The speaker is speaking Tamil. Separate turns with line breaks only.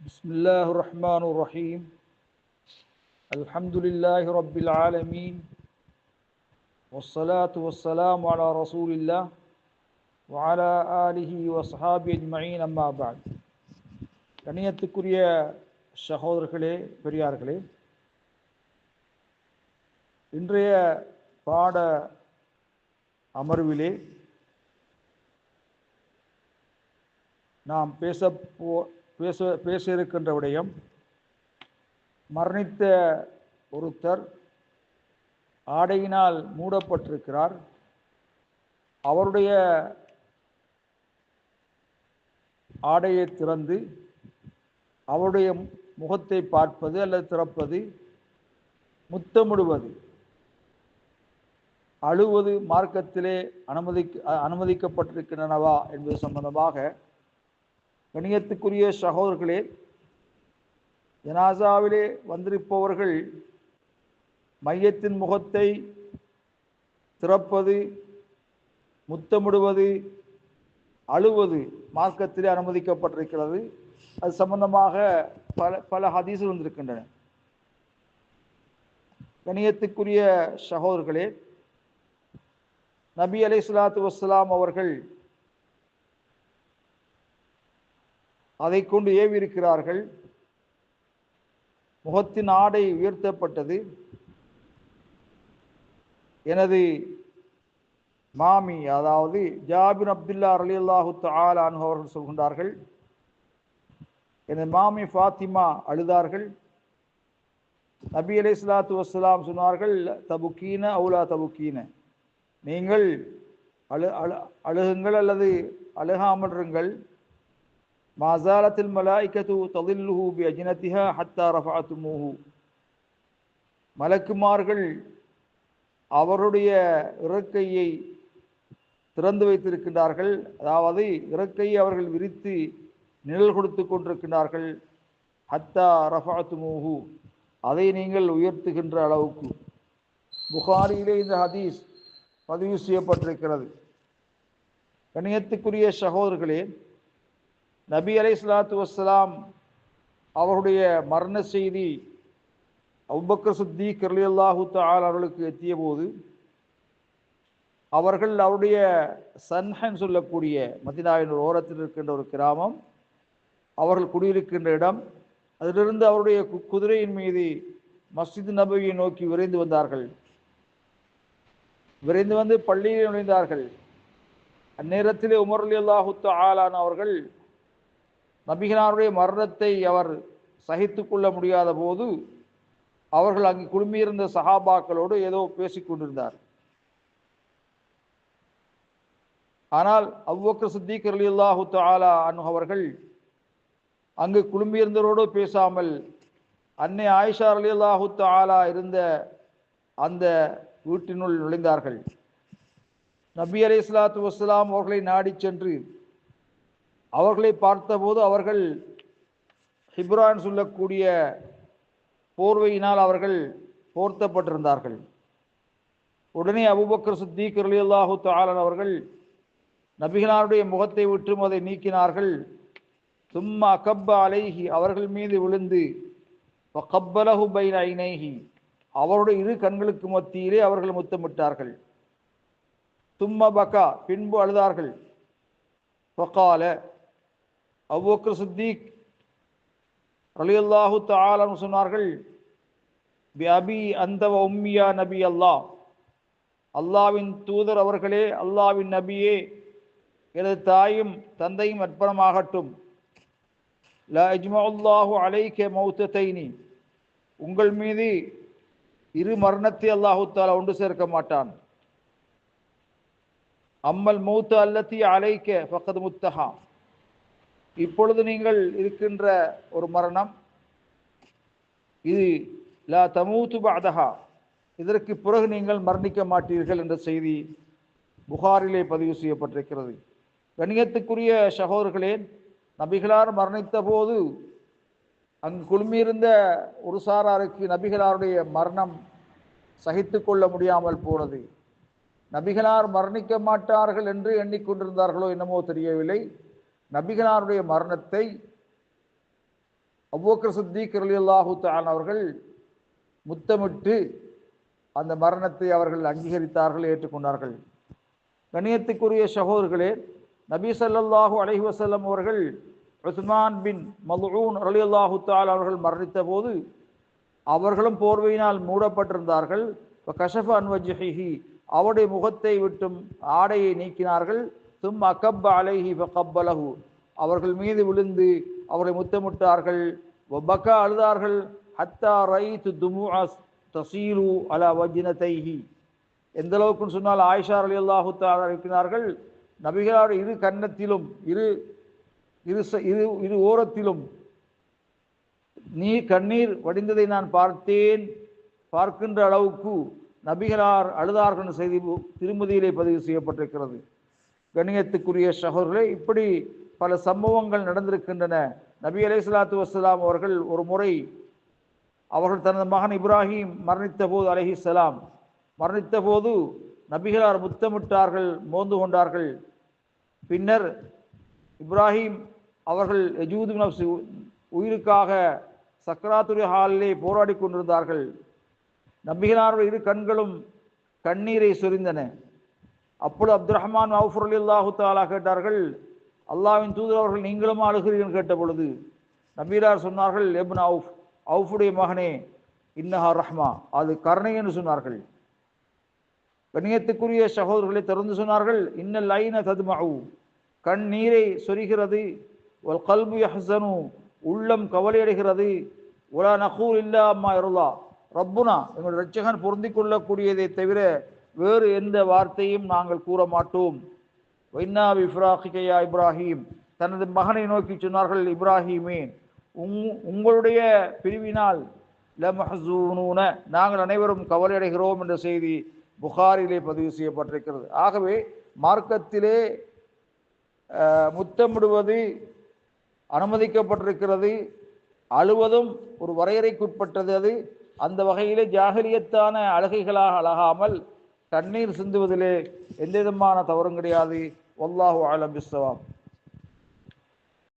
بسم الله الرحمن الرحيم الحمد لله رب العالمين والصلاة والسلام على رسول الله وعلى آله وصحابه أجمعين أما بعد கணியத்துக்குரிய சகோதரர்களே பெரியார்களே இன்றைய பாட அமர்விலே நாம் பேச போ பேச பேச இருக்கின்ற விடயம் மரணித்த ஒருத்தர் ஆடையினால் மூடப்பட்டிருக்கிறார். அவருடைய ஆடையை திறந்து அவருடைய முகத்தை பார்ப்பது அல்லது திறப்பது முத்தமிடுவது அழுவது மார்க்கத்திலே அனுமதிக்க அனுமதிக்கப்பட்டிருக்கின்றனவா என்பது சம்பந்தமாக கணியத்துக்குரிய சகோதரர்களே ஜனாசாவிலே வந்திருப்பவர்கள் மையத்தின் முகத்தை திறப்பது முத்தமிடுவது அழுவது மார்க்கத்திலே அனுமதிக்கப்பட்டிருக்கிறது. அது சம்பந்தமாக பல பல ஹதீஸுகள் வந்திருக்கின்றன. கணியத்துக்குரிய சகோதரர்களே நபி அலை சலாத்து வஸ்லாம் அவர்கள் அதை கொண்டு ஏவியிருக்கிறார்கள். முகத்தின் ஆடை உயர்த்தப்பட்டது. எனது மாமி அதாவது ஜாபின் அப்துல்லா அலி அல்லாஹு தாலா அவர்கள் சொல்கின்றார்கள் எனது மாமி ஃபாத்திமா அழுதார்கள். நபி அலி இஸ்லாத்து வசலாம் சொன்னார்கள் தபுக்கீன அவுலா தபுக்கீன. நீங்கள் அழு அழு அழுகுங்கள் அல்லது அழுகாமல் ما மாசாலத்தில் الملائكة تظله بأجنتها حتى ஹத்தா ரஃபாத்துமுஹு மலக்குமார்கள் அவருடைய இறக்கையை திறந்து வைத்திருக்கின்றார்கள். அதாவது இறக்கையை அவர்கள் விரித்து நிழல் கொடுத்து கொண்டிருக்கின்றார்கள். ஹத்தா ரஃபாத்துமுஹு. அதை நீங்கள் உயர்த்துகின்ற அளவுக்கு. புகாரியிலே இந்த ஹதீஸ் பதிவு செய்யப்பட்டிருக்கிறது. கணியத்துக்குரிய சகோதரர்களே நபி அலை சலாத்து வசலாம் அவருடைய மரண செய்தி அவுபக்கர் சுத்தி கர்லி அல்லாஹு தால் அவர்களுக்கு எத்திய போது அவர்கள் அவருடைய சன்ஹன் சொல்லக்கூடிய மதினாவின் ஓரத்தில் இருக்கின்ற ஒரு கிராமம் அவர்கள் குடியிருக்கின்ற இடம் அதிலிருந்து அவருடைய குதிரையின் மீது மஸ்ஜித் நபவியை நோக்கி விரைந்து வந்தார்கள். விரைந்து வந்து பள்ளியில் நுழைந்தார்கள். அந்நேரத்திலே உமர் அலி அல்லாஹு ஆலான் அவர்கள் நபிகனாருடைய மரணத்தை அவர் சகித்து கொள்ள முடியாத போது அவர்கள் அங்கு குழுமியிருந்த சஹாபாக்களோடு ஏதோ பேசிக் கொண்டிருந்தார். ஆனால் அவ்வக்கர் சித்திக் அலி அல்லாஹு தாலா அனு அவர்கள் அங்கு குழுமியிருந்தவரோடு பேசாமல் அன்னை ஆயிஷா அலி அல்லாஹு தாலா இருந்த அந்த வீட்டினுள் நுழைந்தார்கள். நபி அலி இஸ்லாத்து வஸ்லாம் அவர்களை நாடி சென்று அவர்களை பார்த்தபோது அவர்கள் ஹிப்ரான் சொல்லக்கூடிய போர்வையினால் அவர்கள் போர்த்தப்பட்டிருந்தார்கள். உடனே அபுபக்கர் சித்திக் அலி அல்லாஹு தாலன் அவர்கள் நபிகளாருடைய முகத்தை விட்டும் அதை நீக்கினார்கள். சும்மா அகப்ப அலைஹி அவர்கள் மீது விழுந்து கப்பலஹு பைன் ஐனைஹி அவருடைய இரு கண்களுக்கு மத்தியிலே அவர்கள் முத்தமிட்டார்கள். தும்ம பக்கா பின்பு அழுதார்கள். ஃபகால அவ்வக்கர் சித்திக் அலியல்லாஹு தாலம் சொன்னார்கள் பி அபி அந்த உம்மியா நபி அல்லாஹ் அல்லாவின் தூதர் அவர்களே அல்லாவின் நபியே எனது தாயும் தந்தையும் அர்ப்பணமாகட்டும். ல அஜ்மல்லாஹு அலைக்க மௌத்தத்தைனி உங்கள் மீது இரு மரணத்தை அல்லாஹு தாலா ஒன்று சேர்க்க மாட்டான். அம்மல் மௌத்த அல்லத்தி அலைக்க பக்கத்து முத்தகா இப்பொழுது நீங்கள் இருக்கின்ற ஒரு மரணம். இது லா தமூத்து பாதகா இதற்கு பிறகு நீங்கள் மரணிக்க மாட்டீர்கள் என்ற செய்தி புகாரிலே பதிவு செய்யப்பட்டிருக்கிறது. கணியத்துக்குரிய சகோதரர்களே நபிகளார் மரணித்த போது அங்கு குழுமியிருந்த ஒரு சாராருக்கு நபிகளாருடைய மரணம் சகித்து கொள்ள முடியாமல் போனது. நபிகளார் மரணிக்க மாட்டார்கள் என்று எண்ணிக்கொண்டிருந்தார்களோ என்னமோ தெரியவில்லை. நபிகளாருடைய மரணத்தை அவ்வோக்கர் சித்திக் ரலியல்லாஹு தஆலா அவர்கள் முத்தமிட்டு அந்த மரணத்தை அவர்கள் அங்கீகரித்தார்கள் ஏற்றுக்கொண்டார்கள். கணியத்துக்குரிய சகோதரர்களே நபி ஸல்லல்லாஹு அலஹி வசல்லம் அவர்கள் உஸ்மான் பின் மல்ஊன் ரலியல்லாஹு தஆலா அவர்கள் மரணித்த போது அவர்களும் போர்வையினால் மூடப்பட்டிருந்தார்கள். கஷஃப அன்வஜிஹி அவருடைய முகத்தை விட்டும் ஆடையை நீக்கினார்கள். தும் அக்கப்ப அலைஹி கப்பலஹு அவர்கள் மீது விழுந்து அவரை முத்தமிட்டார்கள். பக்கா அழுதார்கள். ஹத்தா ரைத்து துமுஅ தசீலு அலா வஜினதைஹி. எந்த அளவுக்குன்னு சொன்னால் ஆயிஷா அலி அல்லாஹு இருக்கிறார்கள் இரு கன்னத்திலும் இரு இரு ச- இரு இரு ஓரத்திலும் நீ கண்ணீர் வடிந்ததை நான் பார்த்தேன். பார்க்கின்ற அளவுக்கு நபிகளார் அழுதார்கள் செய்தி பு- திருமதியிலே பதிவு செய்யப்பட்டிருக்கிறது. கண்ணியத்துக்குரிய சகோதரர்களே இப்படி பல சம்பவங்கள் நடந்திருக்கின்றன. நபி அலைஹிஸ்ஸலாத்து வஸ்ஸலாம் அவர்கள் ஒரு முறை அவர்கள் தனது மகன் இப்ராஹிம் மரணித்த போது சலாம் மரணித்த போது நபிகளார் முத்தமிட்டார்கள் மோந்து கொண்டார்கள். பின்னர் இப்ராஹிம் அவர்கள் எஜூது நப்சு உயிருக்காக சக்கராத்துரி ஹாலிலே போராடி கொண்டிருந்தார்கள். நபிகளாருடைய இரு கண்களும் கண்ணீரை சொரிந்தன. அப்பொழுது அப்துல் ரஹ்மான் அவுஃபர் அலி அல்லாஹு தாலா கேட்டார்கள் அல்லாஹ்வின் தூதர் அவர்கள் நீங்களும் அழுகிறீர்கள் கேட்ட பொழுது நபீரார் சொன்னார்கள் எப்ன் அவுஃப் அவுஃபுடைய மகனே இன்னஹா ரஹ்மா அது கருணை என்று சொன்னார்கள். கண்ணியத்துக்குரிய சகோதரர்களை திறந்து சொன்னார்கள் இன்னல் ஐன ததுமஉ கண் நீரை சொரிகிறது ஒல் கல்பு யஹ்சனு உள்ளம் கவலையடைகிறது உலா நகூர் இல்லா அம்மா இருளா ரப்புனா எங்களுடைய ரட்சகன் பொருந்திக் கொள்ளக்கூடியதை தவிர வேறு எந்த வார்த்தையும் நாங்கள் கூற மாட்டோம். வைனா இஃப்ராஹிகையா இப்ராஹிம். தனது மகனை நோக்கி சொன்னார்கள் இப்ராஹிமே உங் உங்களுடைய பிரிவினால் லமஹூனூன நாங்கள் அனைவரும் கவலையடைகிறோம் என்ற செய்தி புகாரிலே பதிவு செய்யப்பட்டிருக்கிறது. ஆகவே மார்க்கத்திலே முத்தமிடுவது அனுமதிக்கப்பட்டிருக்கிறது அழுவதும் ஒரு வரையறைக்குட்பட்டது அது. அந்த வகையிலே ஜாகிலியத்தான அழுகைகளாக அழகாமல் தண்ணீர் சிந்துவதிலே எந்த விதமான தவறும் கிடையாது. ஒல்லாஹு ஆலம் பிஸ்ஸவாப்.